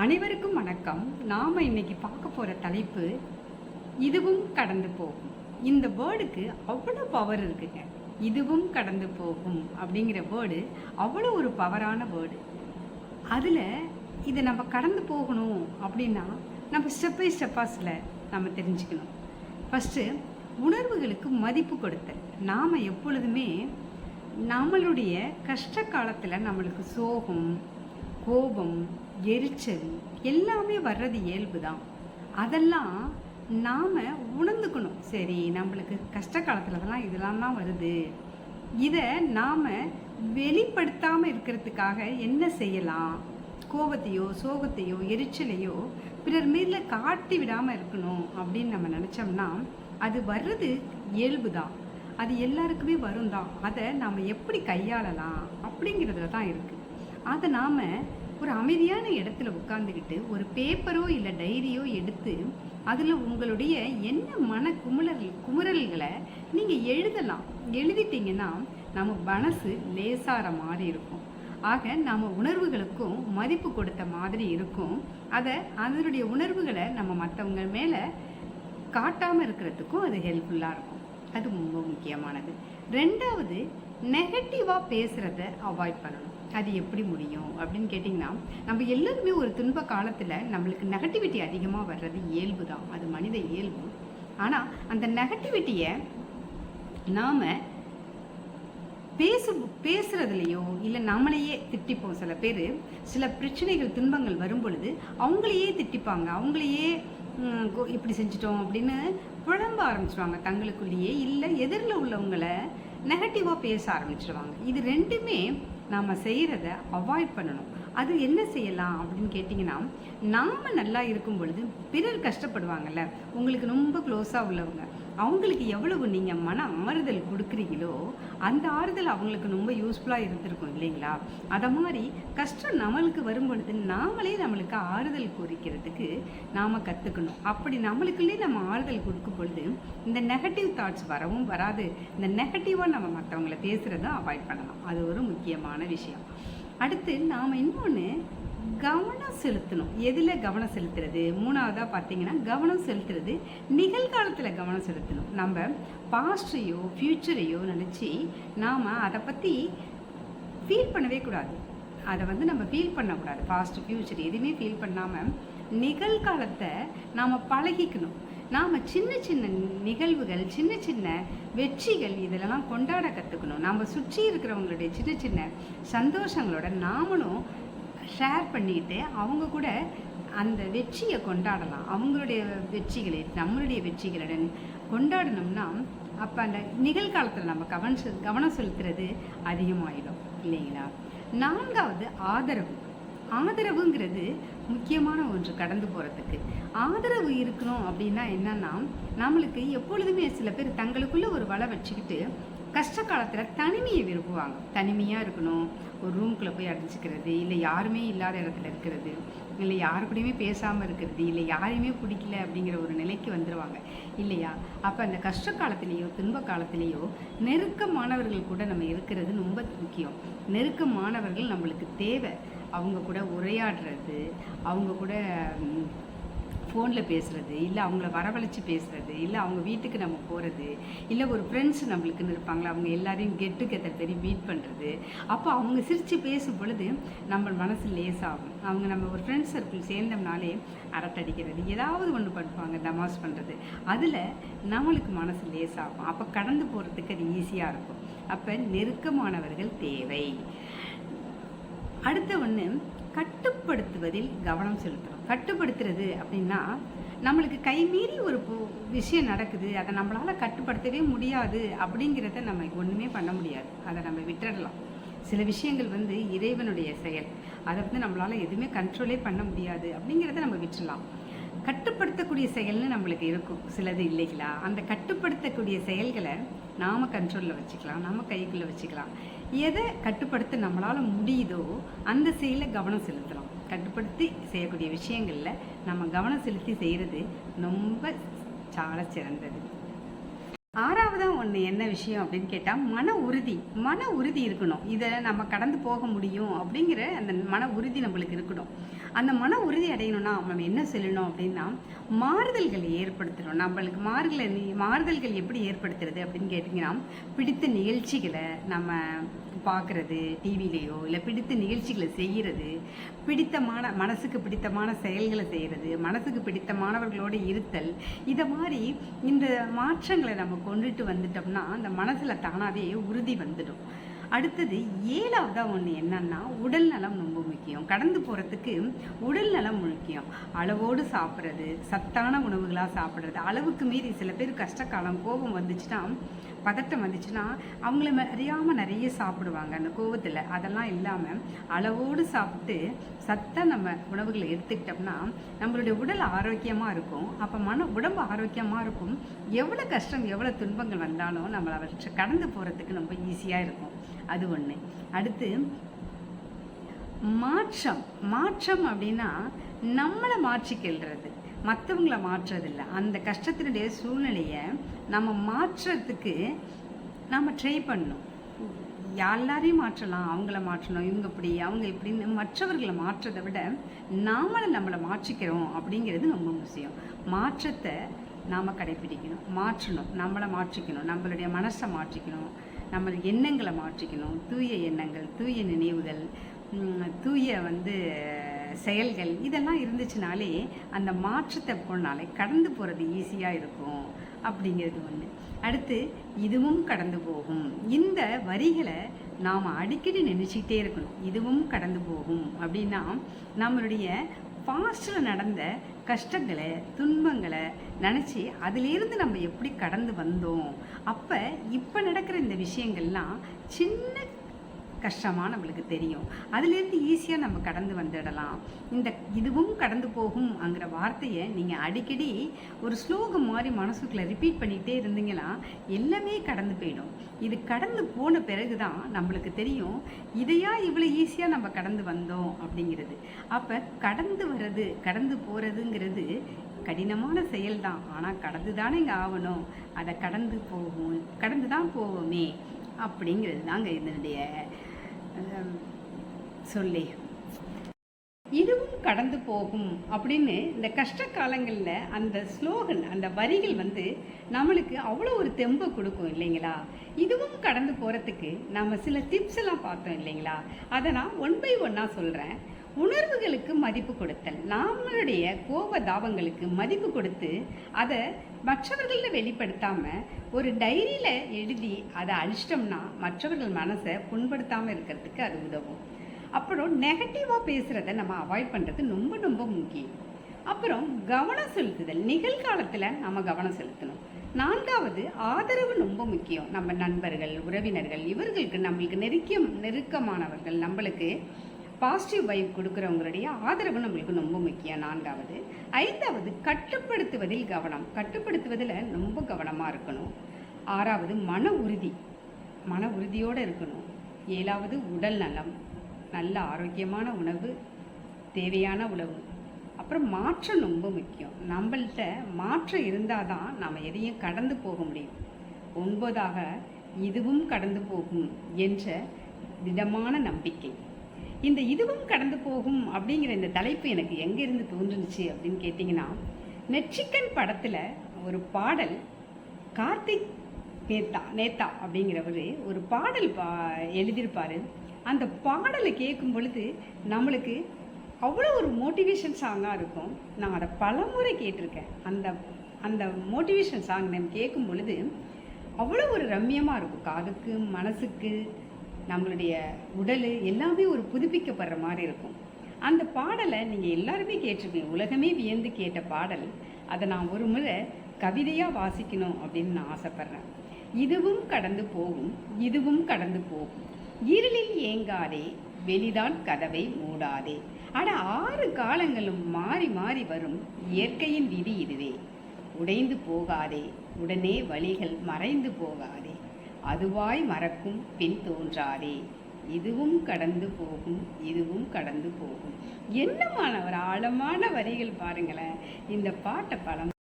அனைவருக்கும் வணக்கம். நாம் இன்னைக்கு பார்க்க போகிற தலைப்பு இதுவும் கடந்து போகும். இந்த வேர்டுக்கு அவ்வளோ பவர் இருக்குங்க. இதுவும் கடந்து போகும் அப்படிங்கிற வேர்டு அவ்வளோ ஒரு பவரான வேர்டு. அதில் இதை நம்ம கடந்து போகணும் அப்படின்னா நம்ம ஸ்டெப் பை ஸ்டெப்பாக சில நம்ம தெரிஞ்சுக்கணும். ஃபஸ்ட்டு உணர்வுகளுக்கு மதிப்பு கொடுத்தல். நாம் எப்பொழுதுமே நம்மளுடைய கஷ்ட காலத்தில் நம்மளுக்கு சோகம் கோபம் எரிச்சல் எல்லாமே வர்றது இயல்பு தான் அதெல்லாம் நாம் உணர்ந்துக்கணும். சரி நம்மளுக்கு கஷ்ட காலத்தில் தான் இதெல்லாம் தான் வருது. இதை நாம் வெளிப்படுத்தாமல் இருக்கிறதுக்காக என்ன செய்யலாம்? கோபத்தையோ சோகத்தையோ எரிச்சலையோ பிறர் மீதில் காட்டி விடாமல் இருக்கணும் அப்படின்னு நம்ம நினச்சோம்னா அது வர்றது இயல்பு தான் அது எல்லாருக்குமே வரும் தான் அதை நாம் எப்படி கையாளலாம் அப்படிங்கிறதுல தான் இருக்குது அதை நாம் ஒரு அமைதியான இடத்துல உட்காந்துக்கிட்டு ஒரு பேப்பரோ இல்லை டைரியோ எடுத்து அதில் உங்களுடைய என்ன மன குமுறல் குமுறல்களை நீங்கள் எழுதலாம். எழுதிட்டீங்கன்னா நம்ம மனசு லேசார மாதிரி இருக்கும். ஆக நாம் உணர்வுகளுக்கும் மதிப்பு கொடுத்த மாதிரி இருக்கும். அதை அதனுடைய உணர்வுகளை நம்ம மற்றவங்க மேலே காட்டாமல் இருக்கிறதுக்கும் அது ஹெல்ப்ஃபுல்லாக இருக்கும். அது ரொம்ப முக்கியமானது. ரெண்டாவது நெகட்டிவாக பேசுகிறத அவாய்ட் பண்ணணும். அது எப்படி முடியும் அப்படின்னு கேட்டிங்கன்னா நம்ம எல்லாருமே ஒரு துன்ப காலத்தில் நம்மளுக்கு நெகட்டிவிட்டி அதிகமாக வர்றது இயல்பு தான். அது மனித இயல்பு. ஆனால் அந்த நெகட்டிவிட்டியை நாம் பேசு பேசுறதுலையோ இல்லை நம்மளையே திட்டிப்போம். சில பேர் சில பிரச்சனைகள் துன்பங்கள் வரும் பொழுது அவங்களையே திட்டிப்பாங்க. அவங்களையே இப்படி செஞ்சிட்டோம் அப்படின்னு புழம்ப ஆரம்பிச்சுவாங்க தங்களுக்குள்ளேயே இல்லை எதிரில் உள்ளவங்களை நெகட்டிவாக பேச ஆரம்பிச்சிடுவாங்க இது ரெண்டுமே நாம் செய்கிறத அவாய்ட் பண்ணணும். அது என்ன செய்யலாம் அப்படின்னு கேட்டிங்கன்னா நாம் நல்லா இருக்கும் பொழுது பிறர் கஷ்டப்படுவாங்கல்ல. உங்களுக்கு ரொம்ப க்ளோஸாக உள்ளவங்க. அவங்களுக்கு எவ்வளவு நீங்கள் மன ஆறுதல் கொடுக்குறீங்களோ அந்த ஆறுதல் அவங்களுக்கு ரொம்ப யூஸ்ஃபுல்லாக இருந்திருக்கும் இல்லைங்களா? அதை மாதிரி கஷ்டம் நம்மளுக்கு வரும் பொழுது நாமளே நம்மளுக்கு ஆறுதல் குறிக்கிறதுக்கு நாம் கற்றுக்கணும் அப்படி நம்மளுக்குள்ளே நம்ம ஆறுதல் கொடுக்கும் பொழுது இந்த நெகட்டிவ் தாட்ஸ் வரவும் வராது. இந்த நெகட்டிவாக நம்ம மற்றவங்கள பேசுகிறத அவாய்ட் பண்ணலாம். அது ஒரு முக்கியமான விஷயம். அடுத்து நாம் இன்னொன்று கவனம் செலுத்தணும். எதில் கவனம் செலுத்துறது? மூணாவதாக பார்த்தீங்கன்னா கவனம் செலுத்துறது நிகழ்காலத்தில் கவனம் செலுத்தணும். நம்ம பாஸ்டையோ ஃப்யூச்சரையோ நினச்சி நாம் அதை பற்றி ஃபீல் பண்ணவே கூடாது. அதை வந்து நம்ம ஃபீல் பண்ணக்கூடாது. பாஸ்ட் ஃப்யூச்சர் எதுவுமே ஃபீல் பண்ணாமல் நிகழ்காலத்தை நாம் பழகிக்கணும். நாம் சின்ன சின்ன நிகழ்வுகள் சின்ன சின்ன வெற்றிகள் இதெல்லாம் கொண்டாட கற்றுக்கணும் நம்ம சுற்றி இருக்கிறவங்களுடைய சின்ன சின்ன சந்தோஷங்களோட நாமளும் ஷேர் பண்ணிட்டு அவங்க கூட அந்த வெற்றியை கொண்டாடலாம். அவங்களுடைய வெற்றிகளை நம்மளுடைய வெற்றிகளுடன் கொண்டாடினோம்னா அப்போ அந்த நிகழ்காலத்தில் நம்ம கவனம் செல் கவனம் செலுத்துறது அதிகமாயிடும் இல்லைங்களா? நான்காவது ஆதரவு. ஆதரவுங்கிறது முக்கியமான ஒன்று கடந்து போகிறதுக்கு ஆதரவு இருக்கணும் அப்படின்னா என்னன்னா நம்மளுக்கு எப்பொழுதுமே சில பேர் தங்களுக்குள்ளே ஒரு வலை வச்சுக்கிட்டு கஷ்ட காலத்தில் தனிமையை விரும்புவாங்க. தனிமையாக இருக்கணும். ஒரு ரூம்குள்ளே போய் அடைச்சிக்கிறது இல்லை யாருமே இல்லாத இடத்துல இருக்கிறது இல்லை யாரு கூடயுமே பேசாமல் இருக்கிறது இல்லை யாரையுமே பிடிக்கல அப்படிங்கிற ஒரு நிலைக்கு வந்துடுவாங்க இல்லையா? அப்போ அந்த கஷ்ட காலத்திலேயோ துன்ப காலத்திலேயோ நெருக்கமானவர்கள் கூட நம்ம இருக்கிறது ரொம்ப முக்கியம். நெருக்கமானவர்கள் நம்மளுக்கு தேவை. அவங்க கூட உரையாடுறது அவங்க கூட ஃபோனில் பேசுகிறது இல்லை அவங்கள வரவழைச்சி பேசுகிறது இல்லை அவங்க வீட்டுக்கு நம்ம போகிறது இல்லை ஒரு ஃப்ரெண்ட்ஸ் நம்மளுக்குன்னு இருப்பாங்களா அவங்க எல்லாரையும் கெட்டு கெட்ட பெரிய மீட் பண்ணுறது அப்போ அவங்க சிரித்து பேசும் பொழுது நம்ம மனசு லேசாகும். அவங்க நம்ம ஒரு ஃப்ரெண்ட்ஸ் சர்க்கிள் சேர்ந்தோம்னாலே அரட்டடிக்கிறது. ஏதாவது ஒன்று பண்ணுவாங்க தமாஸ் பண்ணுறது அதில் நம்மளுக்கு மனசு லேசாகும். அப்போ கடந்து போகிறதுக்கு அது ஈஸியாக இருக்கும். அப்போ நெருக்கமானவர்கள் தேவை. அடுத்த ஒன்று கட்டுப்படுத்துவதில் கவனம் செலுத்துகிறோம் கட்டுப்படுத்துறது அப்படின்னா நம்மளுக்கு கைமீறி ஒரு விஷயம் நடக்குது. அதை நம்மளால் கட்டுப்படுத்தவே முடியாது அப்படிங்கிறத நம்ம ஒன்றுமே பண்ண முடியாது. அதை நம்ம விட்டுடலாம் சில விஷயங்கள் வந்து இறைவனுடைய செயல். அதை வந்து நம்மளால் எதுவுமே கண்ட்ரோலே பண்ண முடியாது அப்படிங்கிறத நம்ம விட்டுடலாம் கட்டுப்படுத்தக்கூடிய செயல்னு நம்மளுக்கு இருக்கும். சிலது இல்லைங்களா? அந்த கட்டுப்படுத்தக்கூடிய செயல்களை நாம் கண்ட்ரோலில் வச்சுக்கலாம். நம்ம கைக்குள்ளே வச்சுக்கலாம். எதை கட்டுப்படுத்த நம்மளால் முடியுதோ அந்த செயலை கவனம் செலுத்தலாம். கட்டுப்படுத்தி செய்யக்கூடிய விஷயங்களில் நம்ம கவனம் செலுத்தி செய்கிறது ரொம்ப சால சிறந்தது. ஆறாவதாக ஒன்று என்ன விஷயம் அப்படின்னு கேட்டால் மன உறுதி மன உறுதி இருக்கணும். இதை நம்ம கடந்து போக முடியும் அப்படிங்கிற அந்த மன உறுதி நம்மளுக்கு இருக்கணும். அந்த மன உறுதி அடையணும்னா நம்ம என்ன சொல்லணும் அப்படின்னா மாறுதல்களை ஏற்படுத்தணும். நம்மளுக்கு மாறுதலை மாறுதல்கள் எப்படி ஏற்படுத்துறது அப்படின்னு கேட்டிங்கன்னா பிடித்த நிகழ்ச்சிகளை நம்ம பார்க்குறது டிவிலேயோ இல்லை பிடித்த நிகழ்ச்சிகளை செய்கிறது பிடித்தமான மனசுக்கு பிடித்தமான செயல்களை செய்கிறது மனசுக்கு பிடித்தமானவர்களோடு இருத்தல் இதை மாதிரி இந்த மாற்றங்களை நம்ம கொண்டுட்டு வந்துட்டோம்னா அந்த மனசில் தானாகவே உறுதி வந்துடும். அடுத்தது ஏழாவதாக ஒன்று என்னன்னா உடல் நலம் ரொம்ப முக்கியம். கடந்து போகிறதுக்கு உடல் நலம் முக்கியம். அளவோடு சாப்பிட்றது சத்தான உணவுகளாக சாப்பிட்றது. அளவுக்கு மீறி சில பேர் கஷ்டகாலம் கோபம் வந்துச்சுன்னா பதட்டம் வந்துச்சுன்னா அவங்கள அறியாமல் நிறைய சாப்பிடுவாங்க அந்த கோவத்தில். அதெல்லாம் இல்லாமல் அளவோடு சாப்பிட்டு சத்த நம்ம உணவுகளை எடுத்துக்கிட்டோம்னா நம்மளுடைய உடல் ஆரோக்கியமாக இருக்கும். அப்போ மன உடம்பு ஆரோக்கியமாக இருக்கும். எவ்வளோ கஷ்டம் எவ்வளோ துன்பங்கள் வந்தாலும் நம்மளை அவற்றை கடந்து போகிறதுக்கு ரொம்ப ஈஸியாக இருக்கும். அது ஒன்று அடுத்து மாற்றம். மாற்றம் அப்படின்னா நம்மளை மாற்றிக்கொள்றது. மற்றவங்களை மாற்றுறதில்ல. அந்த கஷ்டத்தினுடைய சூழ்நிலையை நம்ம மாற்றுறதுக்கு நம்ம ட்ரை பண்ணணும். எல்லாரையும் மாற்றலாம் அவங்கள மாற்றணும் இவங்க இப்படி அவங்க இப்படின்னு மற்றவர்களை மாற்றதை விட நாமளை நம்மளை மாற்றிக்கிறோம் அப்படிங்கிறது ரொம்ப முக்கியம். மாற்றத்தை நாம் கடைப்பிடிக்கணும். மாற்றணும். நம்மளை மாற்றிக்கணும். நம்மளுடைய மனசை மாற்றிக்கணும். நம்ம எண்ணங்களை மாற்றிக்கணும். தூய எண்ணங்கள் தூய நினைவுகள் தூய வந்து செயல்கள் இதெல்லாம் இருந்துச்சுனாலே அந்த மாற்றத்தை போனாலே கடந்து போகிறது ஈஸியாக இருக்கும் அப்படிங்கிறது ஒன்று அடுத்து இதுவும் கடந்து போகும். இந்த வரிகளை நாம் அடிக்கடி நினச்சிக்கிட்டே இருக்கணும். இதுவும் கடந்து போகும் அப்படின்னா நம்மளுடைய பாஸ்டில் நடந்த கஷ்டங்களை துன்பங்களை நினச்சி அதிலிருந்து நம்ம எப்படி கடந்து வந்தோம்? அப்போ இப்போ நடக்கிற இந்த விஷயங்கள்லாம் சின்ன கஷ்டமாக நம்மளுக்கு தெரியும். அதுலேருந்து ஈஸியாக நம்ம கடந்து வந்துடலாம். இந்த இதுவும் கடந்து போகும் அங்கிற வார்த்தையை நீங்கள் அடிக்கடி ஒரு ஸ்லோகம் மாதிரி மனசுக்குள்ளே ரிப்பீட் பண்ணிகிட்டே இருந்தீங்கன்னா எல்லாமே கடந்து போயிடும். இது கடந்து போன பிறகு தான் நம்மளுக்கு தெரியும் இதையா இவ்வளோ ஈஸியாக நம்ம கடந்து வந்தோம் அப்படிங்கிறது. அப்போ கடந்து வர்றது கடந்து போகிறதுங்கிறது கடினமான செயல் தான் ஆனால் கடந்து தானே இங்கே ஆகணும் அதை கடந்து போகும் கடந்து தான் போவோமே அப்படிங்கிறது தாங்க இதனுடைய சொல்லி. இதுவும் கடந்து போகும் அப்படின்னு இந்த கஷ்ட காலங்களில் அந்த ஸ்லோகன் அந்த வரிகள் வந்து நம்மளுக்கு அவ்வளோ ஒரு தெம்பை கொடுக்கும் இல்லைங்களா? இதுவும் கடந்து போகிறதுக்கு நம்ம சில டிப்ஸ் எல்லாம் பார்த்தோம் இல்லைங்களா? அதை நான் ஒன் பை ஒன்னாக சொல்கிறேன் உணர்வுகளுக்கு மதிப்பு கொடுத்தல். நம்மளுடைய கோப தாபங்களுக்கு மதிப்பு கொடுத்து அதை மற்றவர்களில் வெளிப்படுத்தாமல் ஒரு டைரியில் எழுதி அதை அழிச்சிட்டோம்னா மற்றவர்கள் மனசை புண்படுத்தாமல் இருக்கிறதுக்கு அது உதவும். அப்புறம் நெகட்டிவாக பேசுகிறத நம்ம அவாய்ட் பண்ணுறது ரொம்ப ரொம்ப முக்கியம். அப்புறம் கவனம் செலுத்துதல். நிகழ்காலத்தில் நம்ம கவனம் செலுத்தணும். நான்காவது ஆதரவு ரொம்ப முக்கியம். நம்ம நண்பர்கள் உறவினர்கள் இவர்களுக்கு நம்மளுக்கு நெருக்கம் நெருக்கமானவர்கள் நம்மளுக்கு பாசிட்டிவ் வைப் கொடுக்குறவங்களுடைய ஆதரவு நம்மளுக்கு ரொம்ப முக்கியம். நான்காவது ஐந்தாவது கட்டுப்படுத்துவதில் கவனம். கட்டுப்படுத்துவதில் ரொம்ப கவனமாக இருக்கணும். ஆறாவது மன உறுதி. மன உறுதியோடு இருக்கணும். ஏழாவது உடல் நலம். நல்ல ஆரோக்கியமான உணவு தேவையான உணவு. அப்புறம் மாற்றம் ரொம்ப முக்கியம். நம்மள்கிட்ட மாற்றம் இருந்தால் தான் நாம் எதையும் கடந்து போக முடியும். ஒன்பதாக இதுவும் கடந்து போகும் என்ற திடமான நம்பிக்கை. இந்த இதுவும் கடந்து போகும் அப்படிங்கிற இந்த தலைப்பு எனக்கு எங்கேருந்து தோன்றுனுச்சு அப்படின்னு கேட்டிங்கன்னா நெச்சிக்கன் படத்தில் ஒரு பாடல் கார்த்திக் நேத்தா நேத்தா அப்படிங்கிறவர் ஒரு பாடல் பா எழுதியிருப்பார். அந்த பாடலை கேட்கும் பொழுது நம்மளுக்கு அவ்வளோ ஒரு மோட்டிவேஷன் சாங்காக இருக்கும். நான் அதை பலமுறை கேட்டிருக்கேன். அந்த அந்த மோட்டிவேஷன் சாங் நம்ம கேட்கும் பொழுது அவ்வளோ ஒரு ரம்யமாக இருக்கும். காதுக்கு மனசுக்கு நம்மளுடைய உடல் எல்லாமே ஒரு புதுப்பிக்கப்படுற மாதிரி இருக்கும். அந்த பாடலை நீங்கள் எல்லாருமே கேட்டிருப்பீங்க. உலகமே வியந்து கேட்ட பாடல். அதை நான் ஒரு முறை கவிதையாக வாசிக்கணும் அப்படின்னு நான் ஆசைப்பட்றேன். இதுவும் கடந்து போகும். இதுவும் கடந்து போகும். இருளில் ஏங்காதே வெளிதான் கதவை மூடாதே. ஆனா ஆறு காலங்களும் மாறி மாறி வரும் இயற்கையின் விதி இதுவே. உடைந்து போகாதே உடனே வழிகள் மறைந்து போகாதே. அதுவாய் மறக்கும் பின் தோன்றாதே. இதுவும் கடந்து போகும் இதுவும் கடந்து போகும். என்னமான ஒரு ஆழமான வரிகள் பாருங்களேன். இந்த பாட்டை பலம்